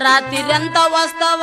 ರಾತ್ರಿ ಅಂತ ವಸ್ತವ